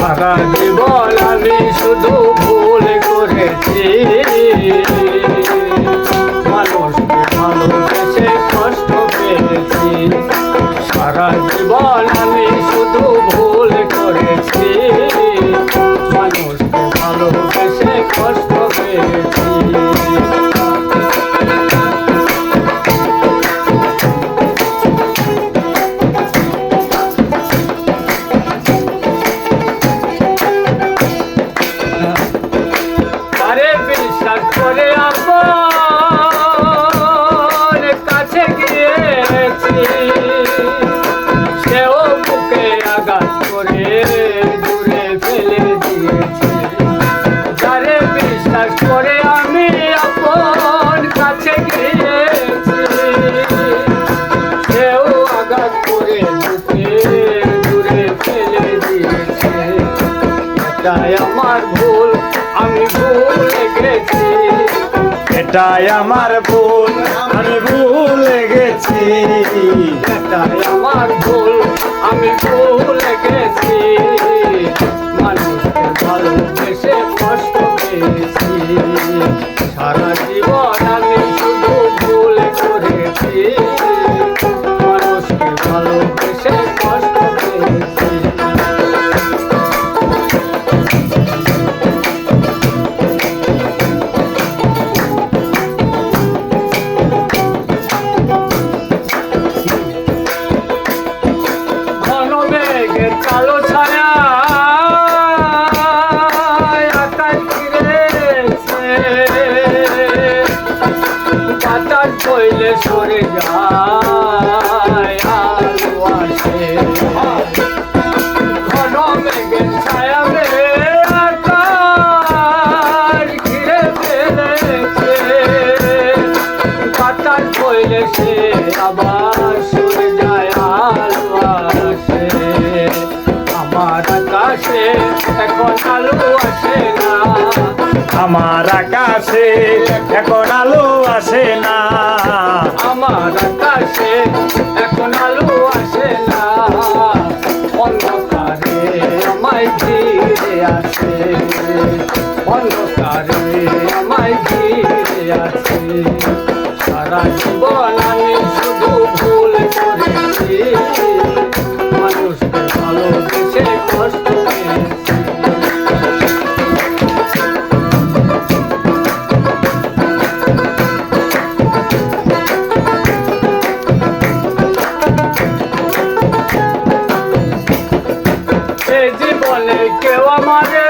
সারা জীবন আমি শুধু ভুল করেছি। এটাই আমার ভুল, আমি ভুলে গেছি এটাই আমার ভুল, আমি ভুলে গেছি ভুল, আমি ভুলে গেছি মানুষকে ভালোবেসে কষ্ট পেয়েছি। সারা জীবন আমি বইলে সরে যায়। আমার আকাশে এখন আলো আসে না। আমার আকাশে এখন আলো আসে না। অন্ধকারে আমায় ঘিরে আসে অন্ধকারে আমায় ঘিরে আসে সারা জীবন আমি শুধু ভুল করেছি। সে জীবনে কেউ আমারে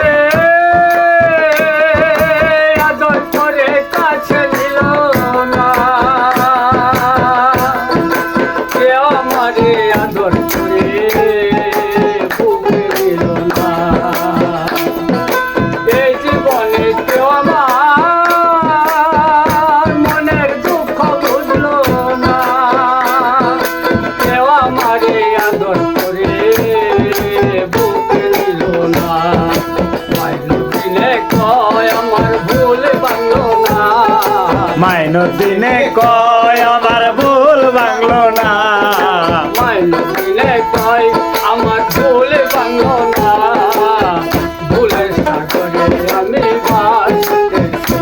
মাইন দিনে কয়, আমার ভুল ভাঙলো না। মাইল দিনে কয়, আমার ভুল বাংলো না। ভুলের সাগরে আমি বাসতেছি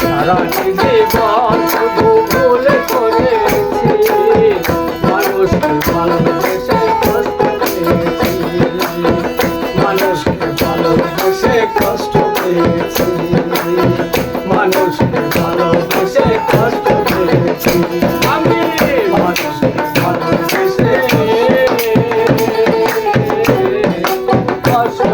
সারা জীবন শুধু ভুল করেছি। মানুষকে ভালোবেসে কষ্ট পেয়েছি মানুষকে ভালোবেসে কষ্ট পেয়েছি মানুষকে ভালোবেসে কষ্ট